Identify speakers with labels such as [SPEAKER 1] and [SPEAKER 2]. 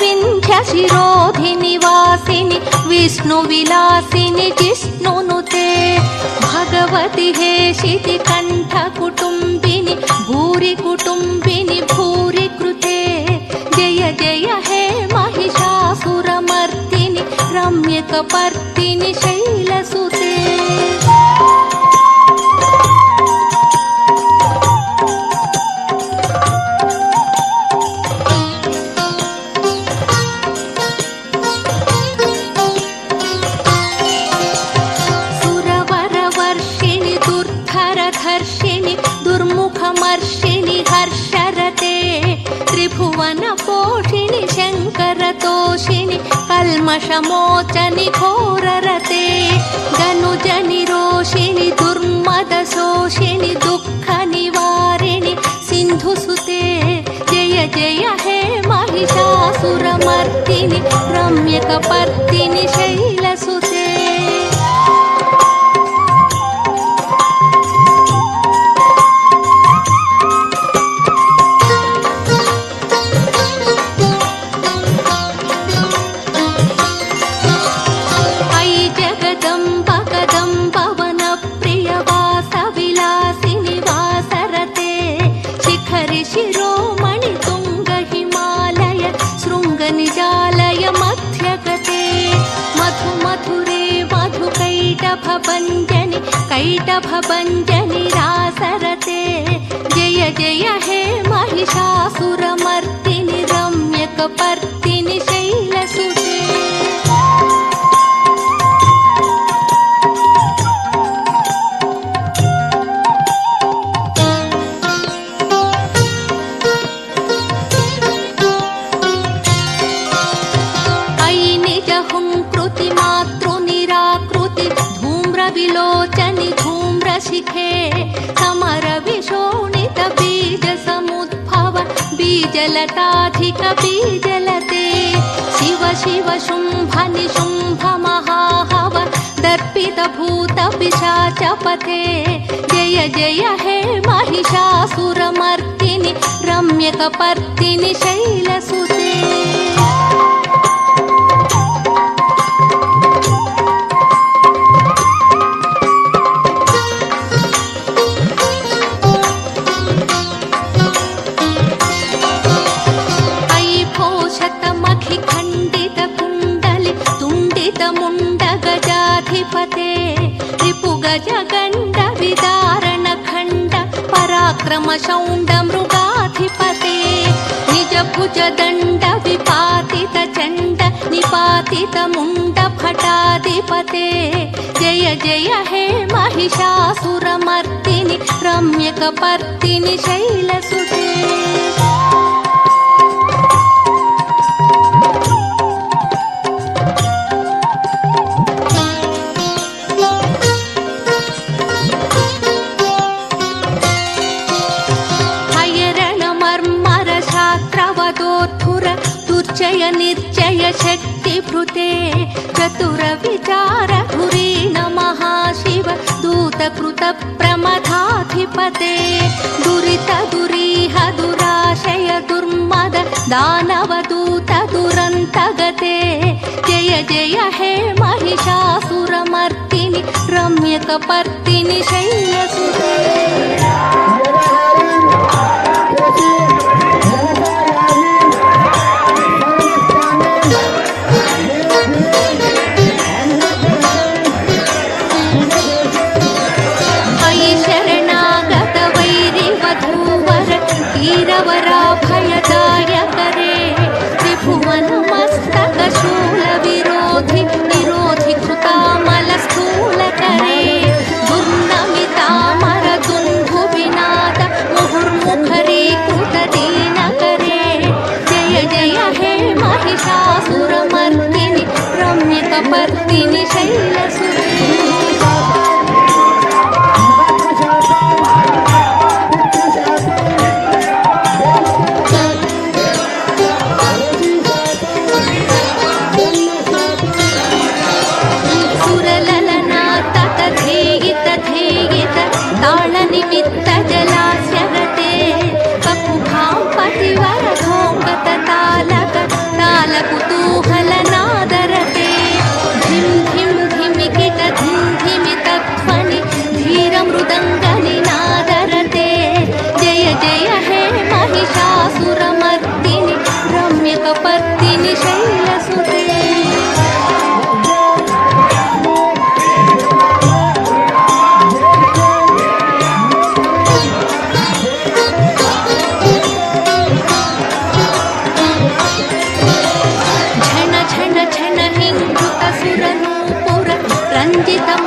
[SPEAKER 1] వింధ్య శిరోధి నివాసిని విష్ణు విలాసిని జిష్ణునుతే. భగవతి హే శితి కంఠ కుటుంబిని భూరి కుటుంబిని భూరి కృతే జయ జయ హే మహిషాసురమర్తిని రమ్యకపర్తిని శైలసుత कल्मषमोचनि घोररते गनुजनिरोषिणि दुर्मदशोषिणि दुःखनिवारिणि सिन्धुसुते जय जय हे महिषासुरमर्दिनि रम्यकपर्दिनि शैलसुते लयमध्यपते मधु मधुरे मधु कैटभञ्जनि रासरते। जय जय हे महिषासुरमर्तिनि रम्यकपर् शिखे समरविशोणित बीज समुद्भव। बीजलताधिक बीजलते। शिव शिव शुम्भ निशुम्भ महाहव निशुम्भमहाहव दर्पितभूत पिशाचपथे जय जय हे महिषासुरमर्तिनि रम्यकपर्तिनि शैलसुते। रिपुगज गण्ड विदारण खण्ड पराक्रम शौण्ड मृगाधिपते निज भुज दण्ड विपातित चण्ड निपातित मुण्ड भटाधिपते जय जय हे महिषासुरमर्दिनि रम्यकपर्दिनि शैलसुते दुर्जय निर्जय शक्तिभृते चतुर विचार धुरीण महाशिव दूतकृत प्रमथाधिपते दुरित दुरीह दुराशय दुर्मद दानवदूत दुरन्तगते जय जय हे महिषासुरमर्दिनि रम्यकपर्दिनि शैलसुते Martín. 天地。